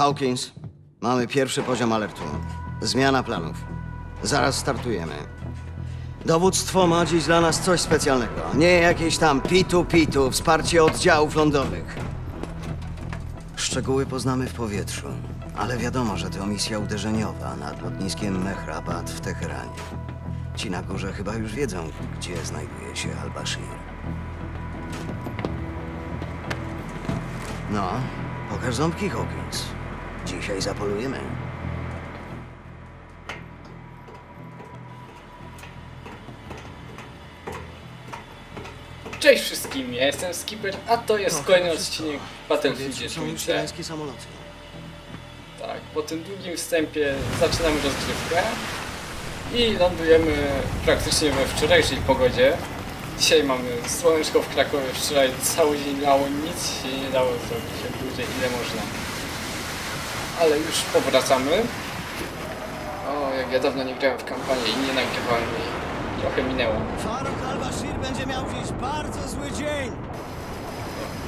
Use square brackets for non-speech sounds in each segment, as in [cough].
Hawkins, mamy pierwszy poziom alertu. Zmiana planów. Zaraz startujemy. Dowództwo ma dziś dla nas coś specjalnego. Nie jakieś tam pitu-pitu, wsparcie oddziałów lądowych. Szczegóły poznamy w powietrzu, ale wiadomo, że to misja uderzeniowa nad lotniskiem Mehrabad w Teheranie. Ci na górze chyba już wiedzą, gdzie znajduje się Al-Bashir. No, pokaż ząbki, Hawkins. Dzisiaj zapolujemy. Cześć wszystkim, ja jestem Skipper, a to jest kolejny odcinek Battlefieldzie są samoloty. Tak, po tym długim wstępie zaczynamy rozgrywkę i lądujemy praktycznie we wczorajszej pogodzie. Dzisiaj mamy słoneczko w Krakowie, wczoraj cały dzień lało, nic się nie dało zrobić, jak dłużej ile można. Ale już powracamy. O, jak ja dawno nie grałem w kampanię i nie nagrywałem jej. Trochę minęło. Faruk Al-Bashir będzie miał dziś bardzo zły dzień.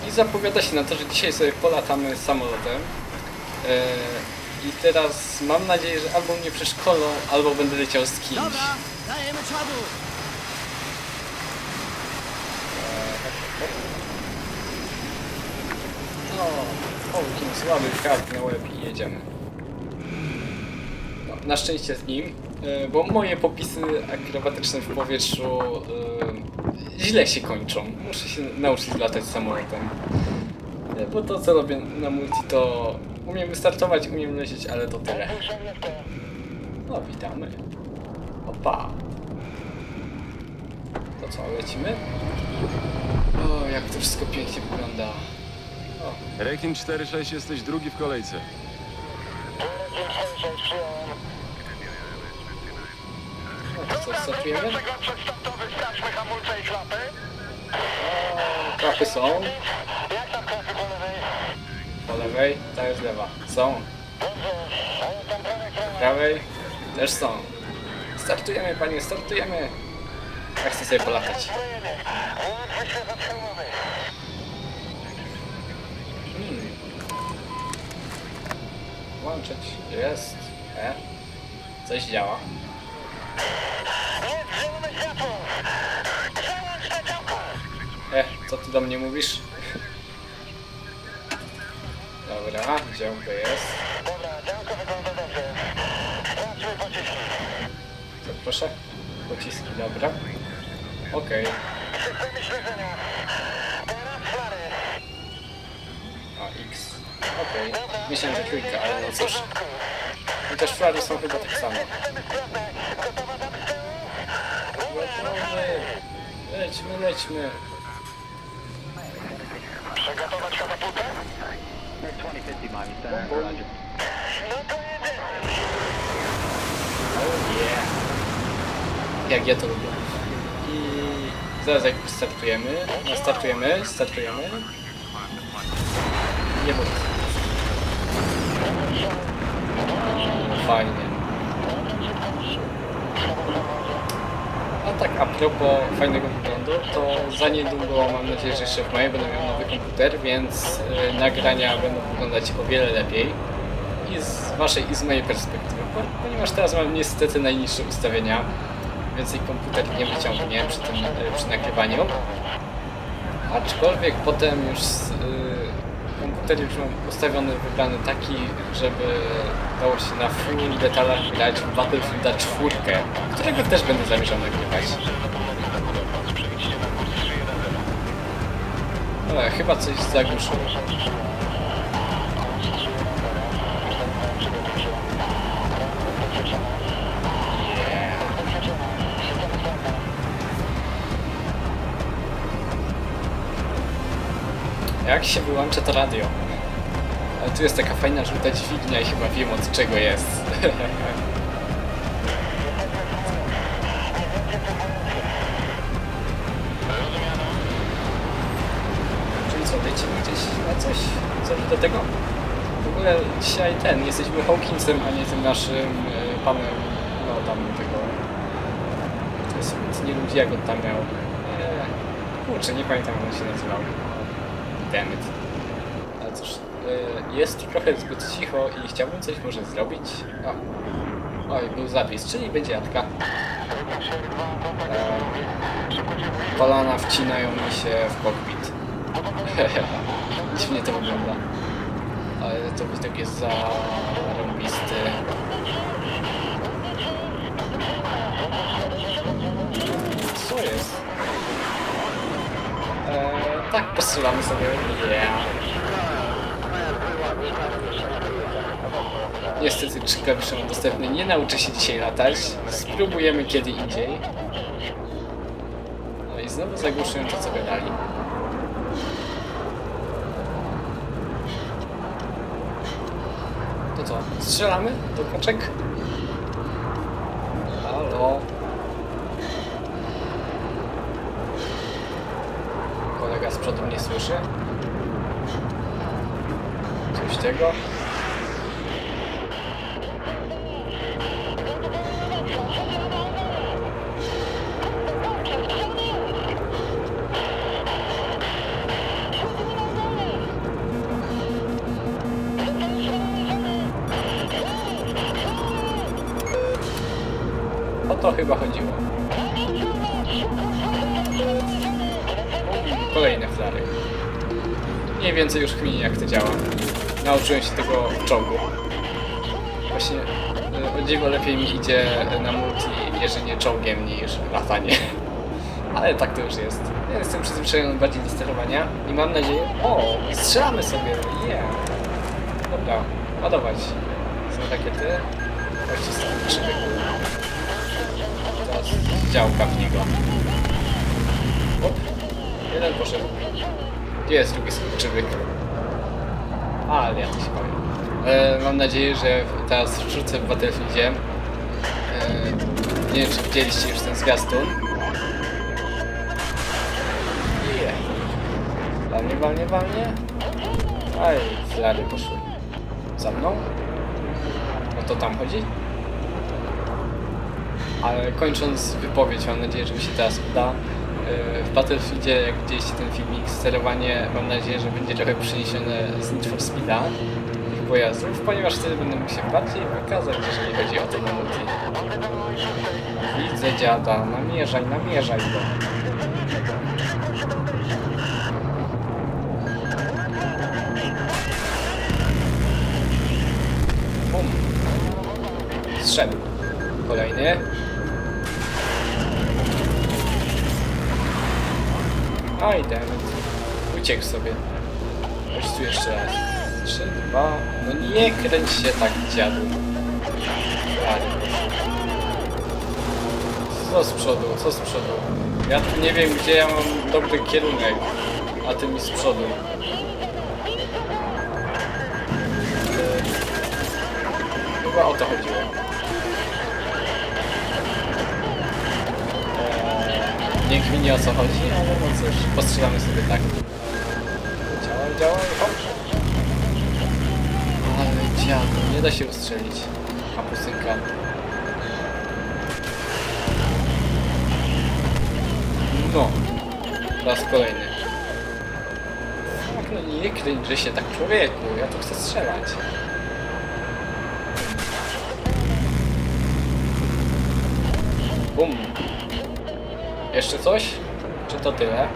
I zapowiada się na to, że dzisiaj sobie polatamy samolotem. Eee, I teraz mam nadzieję, że albo mnie przeszkolą, albo będę leciał z kimś. Dobra, dajemy czadu. No, Hawking, słaby kark na łeb i jedziemy. No, na szczęście z nim, e, bo moje popisy akrobatyczne w powietrzu e, źle się kończą. Muszę się nauczyć latać samolotem. E, Bo to co robię na multi to umiem wystartować, umiem lecieć, ale to tyle. No witamy. Opa. To co, lecimy? O, jak to wszystko pięknie wygląda. Rekin 4-6 jesteś drugi w kolejce. co, startujemy? Przegląd przedstartowy, sprawdźmy hamulce i klapy. Klapy są. Jak tam klapy po lewej? Po lewej, ta jest lewa. Są. A jak tam prawej, Po prawej? prawej też są. Startujemy, panie, startujemy. Ja chcę sobie polatać. Zbrojenie. Włącz wyświetlacz hełmowy. Włączyć. Jest. E. Coś działa. E, co ty do mnie mówisz? [laughs] Dobra, działko jest. Dobra, działko wygląda dobrze. Sprawdźmy pociski. To proszę. Pociski, dobra. Okej. Systemy śledzenia. Teraz flary. A, Okej. Myślałem, że trójka, ale no cóż. porządku. Chociaż flary są chyba tak samo. Gotowy. Lećmy, lećmy. Przygotować katapultę? No to jedziemy. Oh yeah. Jak ja to lubię. I zaraz jak startujemy, no startujemy, startujemy. Nie bój. Fajnie. A tak a propos fajnego wyglądu, to za niedługo mam nadzieję, że jeszcze w maju będę miał nowy komputer, więc y, nagrania będą wyglądać o wiele lepiej. I z waszej i z mojej perspektywy, po- ponieważ teraz mam niestety najniższe ustawienia, więcej komputer nie wyciągnie przy tym y, przy nagrywaniu. Aczkolwiek potem już y, komputer już mam ustawiony, wybrany taki, żeby dało się na full detalach grać w Battlefielda 4, którego też będę zamierzał nagrywać. E, chyba coś zagłuszyło. Jak się wyłącza to radio? Ale tu jest taka fajna żółta dźwignia i chyba wiem od czego jest. [laughs] Czyli co, lecimy gdzieś na coś? Co do tego? W ogóle dzisiaj ten, jesteśmy Hawkinsem, a nie tym naszym e, panem, no tam tego... To jest nie ludzi, jak on tam miał. E, kurczę, nie pamiętam jak on się nazywał. Dammit. Ale cóż, y, jest trochę zbyt cicho i chciałbym coś może zrobić. O. Oj, był zapis, czyli będzie jadka. E, kolana wcinają mi się w kokpit. [laughs] Dziwnie to wygląda. Ale to widok jest zarąbisty. Tak, postrzelamy sobie. Yeah. Niestety klawisze mam dostępne. Nie nauczę się dzisiaj latać. Spróbujemy kiedy indziej. No i znowu zagłuszują to, co gadali. To co? Strzelamy do kaczek? Halo? Słyszy? Coś tego? O to chyba chodziło. Mniej więcej już kminię jak to działa. Nauczyłem się tego w czołgu. Właśnie e, o dziwo lepiej mi idzie na multi jeżdżenie czołgiem niż latanie. [laughs] Ale tak to już jest. Ja jestem przyzwyczajony bardziej do sterowania i mam nadzieję... O! Strzelamy sobie! Yeah! Dobra, ładować. Są takie ty. Chodźcie stąd, krzywy. Teraz działka w niego. Op. Jeden poszedł. Gdzie jest drugi skurczybyk? Ale ja się powiem. E, mam nadzieję, że teraz wrzucę w Battlefieldzie. E, nie wiem, czy widzieliście już ten zwiastun. Yeah. Walnie, walnie, walnie. Aj, flary poszły. Za mną? O to tam chodzi? Ale kończąc wypowiedź, mam nadzieję, że mi się teraz uda. W Battlefieldzie, widzieliście ten filmik, sterowanie mam nadzieję, że będzie trochę przeniesione z Need for Speed'a tych pojazdów, ponieważ wtedy będę mógł się bardziej wykazać, jeżeli chodzi o multi. Widzę dziada, namierzaj, namierzaj go. Bum. Zszedł. Kolejny. Aj, dammit. Uciekł sobie. Chodź tu jeszcze raz. Trzy, dwa. No nie kręć się tak, dziadu. Co z przodu, co z przodu? Ja tu nie wiem, gdzie ja mam dobry kierunek, a ty mi z przodu. Chyba o to chodziło. Nie kminie o co chodzi, ale no cóż, postrzelamy sobie tak. Działaj, działaj, hop. Ale dziadu, nie da się ustrzelić. Kapusynka. No. Raz kolejny. Tak, no nie kręć, się tak człowieku, ja tu chcę strzelać. Bum. Jeszcze coś? Czy to tyle?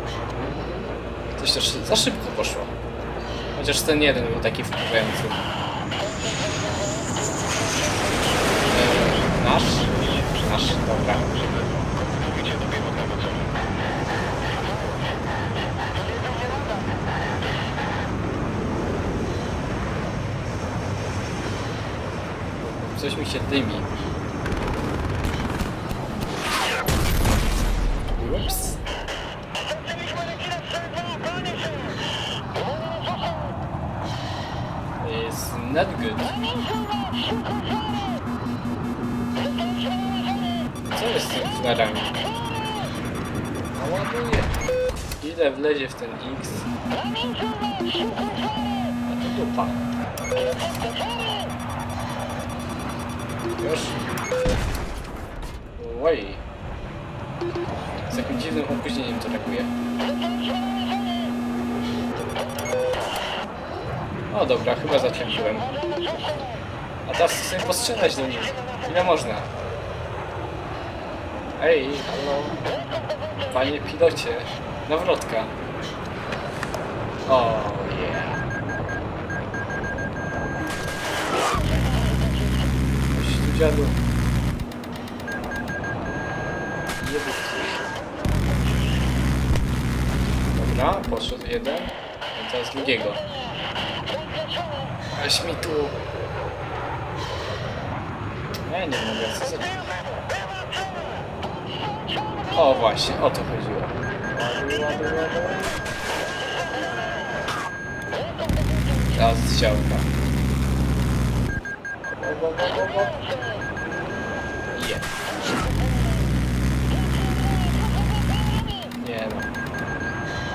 Coś też za szybko poszło. Chociaż ten jeden był taki wpływający. Eee, nasz? Nasz, dobra. Coś mi się dymi. Ups. It's not good. Co jest z tym flarami? Naładuję. Ile wlezie w ten X? A to dupa. Już? Oj. Z jakim dziwnym opóźnieniem to reaguje. O dobra, chyba zakręciłem. A teraz sobie postrzelać do nich. Ile można? Ej, halo. Panie pilocie. Nawrotka. O, yeah. Chodź tu dziadu. Dobra, poszedł jeden. I teraz drugiego. Weź mi tu. Nie, nie mogę. Co za... O właśnie, o to chodziło. Teraz z działka. Bo, no.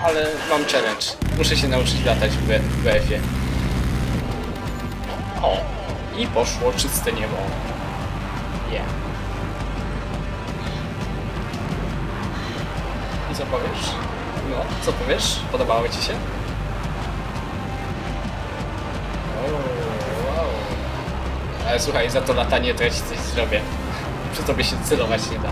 Ale mam challenge. Muszę się nauczyć latać w, BF-ie. O! I poszło czyste niebo. Je. I co powiesz? No, co powiesz? Podobało ci się? Ale słuchaj, za to latanie to ja ci coś zrobię. Przy tobie się celować nie da.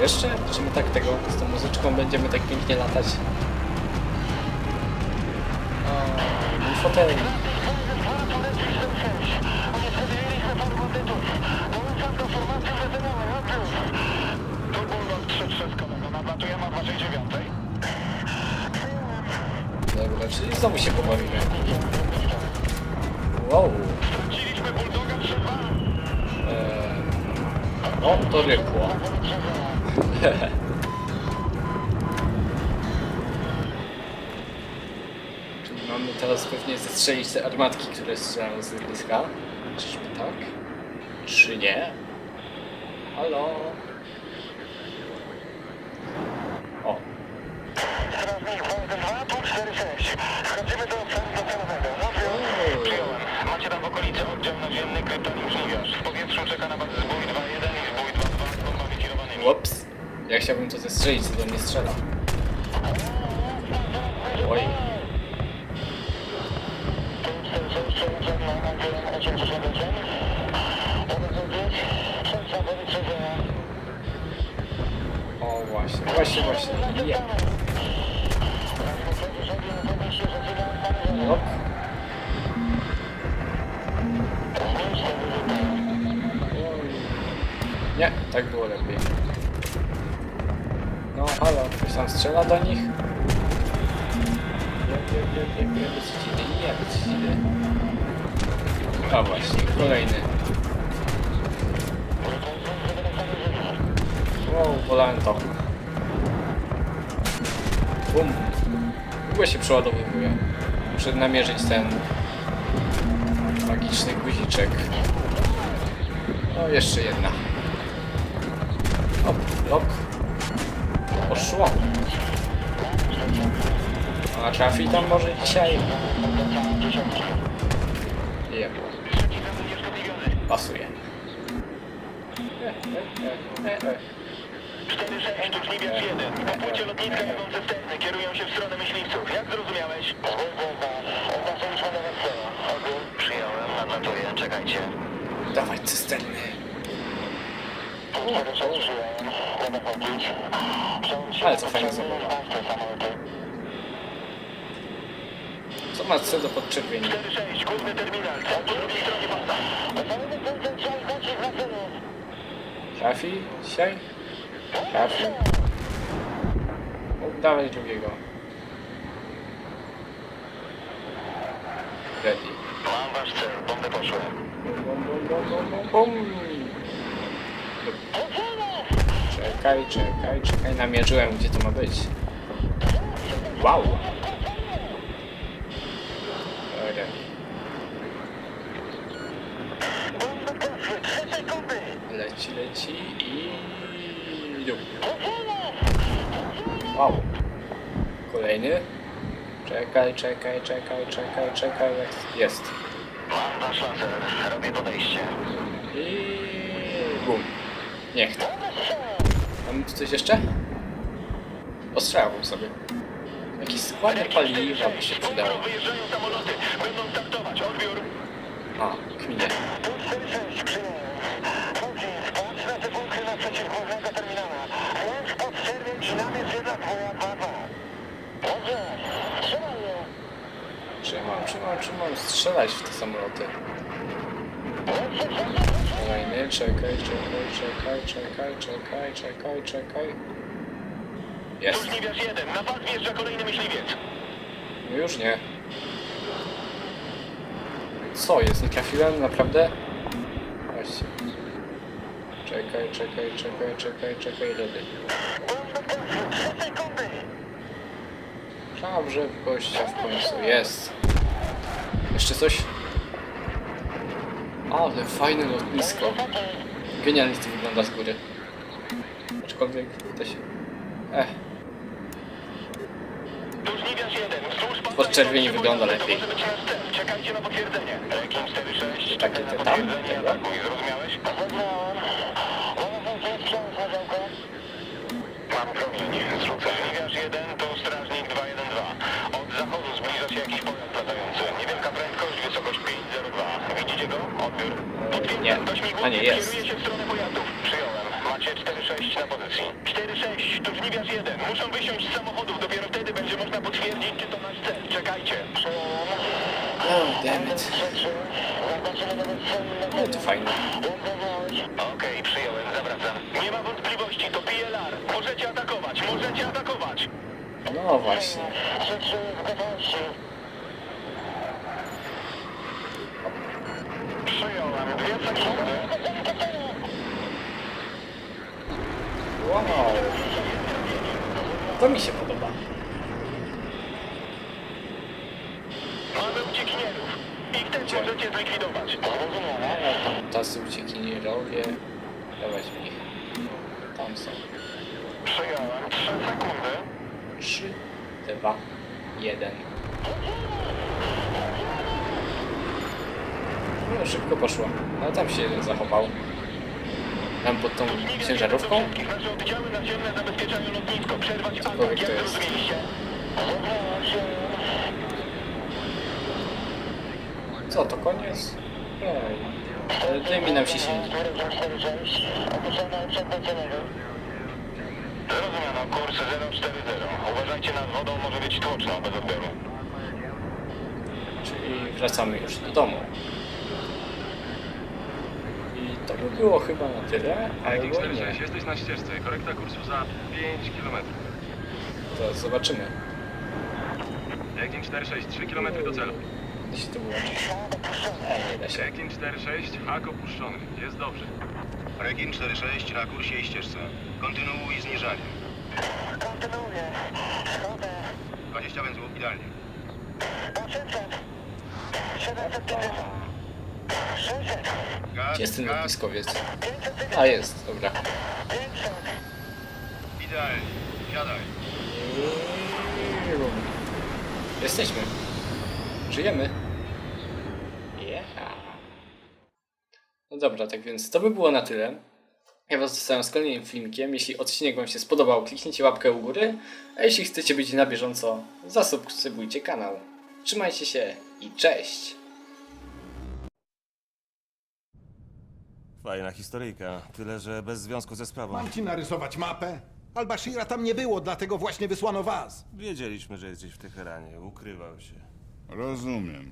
Jeszcze? Czy my tak tego z tą muzyczką będziemy tak pięknie latać? O, mój fotel. Turbulot 3-3 nadlatujemy o waszej dziewiątej. Dobra, czyli znowu się pobawimy. Wow. Wróciliśmy Bulldoga 3-2. Eee, no, to rykło. Czyli [laughs] mamy teraz pewnie zestrzelić te armatki, które strzelają z bliska. Czyżby tak? Czy nie? Halo? O, Strażnik Wolken 2, punkt 4-6. Wchodzimy do obszaru docelowego. Odbiór. Przyjąłem. Macie tam w okolicy oddział naziemny kryptonim żniwiarz. W powietrzu czeka na was zbój 2-1 i zbój 2-2 z bombami kierowanymi. Ups. Ja chciałbym to zestrzelić, co do mnie strzela. Oj. O właśnie, właśnie, właśnie. Je. Hop. Nie, tak było lepiej. Ktoś tam strzela do nich? A właśnie, kolejny. Wow, wolałem to. Bum. Długo się przeładowywuje. Muszę namierzyć ten magiczny guziczek. No, jeszcze jedna. Hop, blok. Poszło. A trafi tam może dzisiaj? Jeb. Pasuje. E. 4-6, tu 1. Po płycie lotniska jadą cysterny, kierują się w stronę myśliwców. Jak zrozumiałeś? Oznaczyliśmy na Odbiór. Przyjąłem, nadlatuję, czekajcie. Dawać cysterny. Ale to fajnie zabawa. Co ma C do podczerwieni? 4-6, główny terminal. Po drugiej stronie pasa. Trafi dzisiaj? Trafi. Dawaj drugiego. Ready. Mam wasz cel, bomby poszły. Bum, bum, bum, bum, bum. Czekaj, czekaj, czekaj. Namierzyłem, gdzie to ma być. Wow. Ready. Bomby poszły, 3 sekundy. Leci, leci i... Dup. Wow. Kolejny. Czekaj, czekaj, czekaj, czekaj, czekaj. Jest. Mam wasz laser, robię podejście. I... Bum. Niech to. Mamy tu coś jeszcze? Ostrzelałbym sobie. Jakiś Ładne paliwa by się przydało. A, kminie. Tu 46 przyjąłem. Putin, spłacz na sekundkę na przeciwgórnego terminala. Łącz pod przerwie i namierz jedna twoja 2 Dobrze. Trzymaj je. Trzymam, trzymam, trzymam. Strzelać w te samoloty. Kolejny, czekaj, czekaj, czekaj, czekaj, czekaj, czekaj, czekaj. Jest. Żniwiarz 1. Na pas wjeżdża kolejny myśliwiec. No już nie. Co jest? Nie trafiłem? Naprawdę? Właśnie. Czekaj, czekaj, czekaj, czekaj, czekaj, ledy. Głos do głosu. 3 sekundy. Dobrze, w gościa w końcu. Jest. Jeszcze coś? Ale fajne lotnisko. Genialnie to wygląda z góry. Aczkolwiek to się... Ech, Tu żniwiarz 1. Wzdłuż pasa Podczerwieni wygląda lepiej. może być nasz cel. Czekajcie na potwierdzenie. Rekin 46. Takie te tam? Tego? ataku. Zrozumiałeś? Zrozumiałem. Mam promień. Zrzucę. Żniwiarz 1 to strażnik 212. Od zachodu zbliża się jakiś pojazd latający. Niewielka prędkość, wysokość 502. Widzicie go? Odbiór. nie. A nie, jest. Kieruje się w stronę pojazdów. Przyjąłem. Macie 4-6 na pozycji. 4-6, tu żniwiarz 1. Muszą wysiąść z samochodów. Dopiero wtedy będzie można potwierdzić, czy to nasz cel. Czekajcie. Oh, damn it. No to fajne. Okej, przyjąłem. Zawracam. Nie ma wątpliwości. To PLR. Możecie atakować. Możecie atakować. No właśnie. Przyjąłem. Dwie sekundy. Wow. To mi się podoba. Mamy uciekinierów. Ich też możecie zlikwidować. Tacy uciekinierowie. Dawać mi ich. Tam są. Przyjąłem. Trzy sekundy. 3, 2, 1. No szybko poszło. No tam się zachował. Tam pod tą ciężarówką. Cokolwiek to jest. Co, to koniec? Ej. Mi nam się silnik. Zrozumiano, kurs 040. Uważajcie nad wodą, może być tłoczno bez odbioru. Czyli wracamy już do domu. To by było chyba na tyle, albo Rekin nie. 46, jesteś na ścieżce. Korekta kursu za 5 km. To zobaczymy. Rekin 46, 3 km do celu. Się to wyłączyć. E, nie da się. Rekin 46, hak opuszczony. Jest dobrze. Rekin 46 na kursie i ścieżce. Kontynuuj zniżanie. Kontynuuję. Schodzę. 20 węzłów idealnie. 800. 750. 600. Gaz, Gdzie jest ten lotniskowiec? 500. A, jest, dobra. 500. idealnie. Siadaj. Jesteśmy. Żyjemy. Yeah. No dobra, tak więc to by było na tyle. Ja Was zostawiam z kolejnym filmikiem. Jeśli odcinek Wam się spodobał, kliknijcie łapkę u góry. A jeśli chcecie być na bieżąco, zasubskrybujcie kanał. Trzymajcie się i cześć! Fajna historyjka, tyle że bez związku ze sprawą. Mam ci narysować mapę? Al-Bashira tam nie było, dlatego właśnie wysłano was. Wiedzieliśmy, że jesteś w Teheranie, ukrywał się. Rozumiem.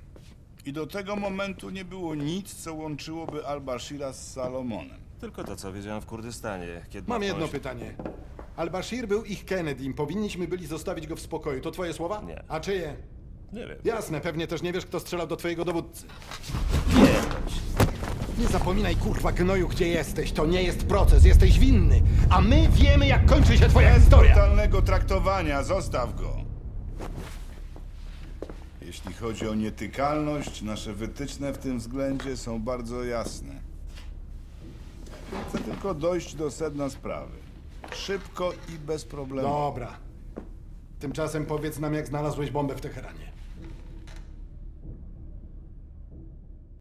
I do tego momentu nie było nic, co łączyłoby Al-Bashira z Salomonem. Tylko to, co wiedziałem w Kurdystanie, kiedy... Mam jedno ktoś- pytanie. Al-Bashir był ich Kennedy, powinniśmy byli zostawić go w spokoju. To twoje słowa? Nie. A czyje? Nie wiem. Jasne, pewnie też nie wiesz, kto strzelał do twojego dowódcy. Nie. Nie zapominaj, kurwa gnoju, gdzie jesteś. To nie jest proces, jesteś winny. A my wiemy, jak kończy się twoja historia. Brutalnego traktowania, zostaw go. Jeśli chodzi o nietykalność, nasze wytyczne w tym względzie są bardzo jasne. Chcę tylko dojść do sedna sprawy. Szybko i bez problemu. Dobra. Tymczasem powiedz nam, jak znalazłeś bombę w Teheranie.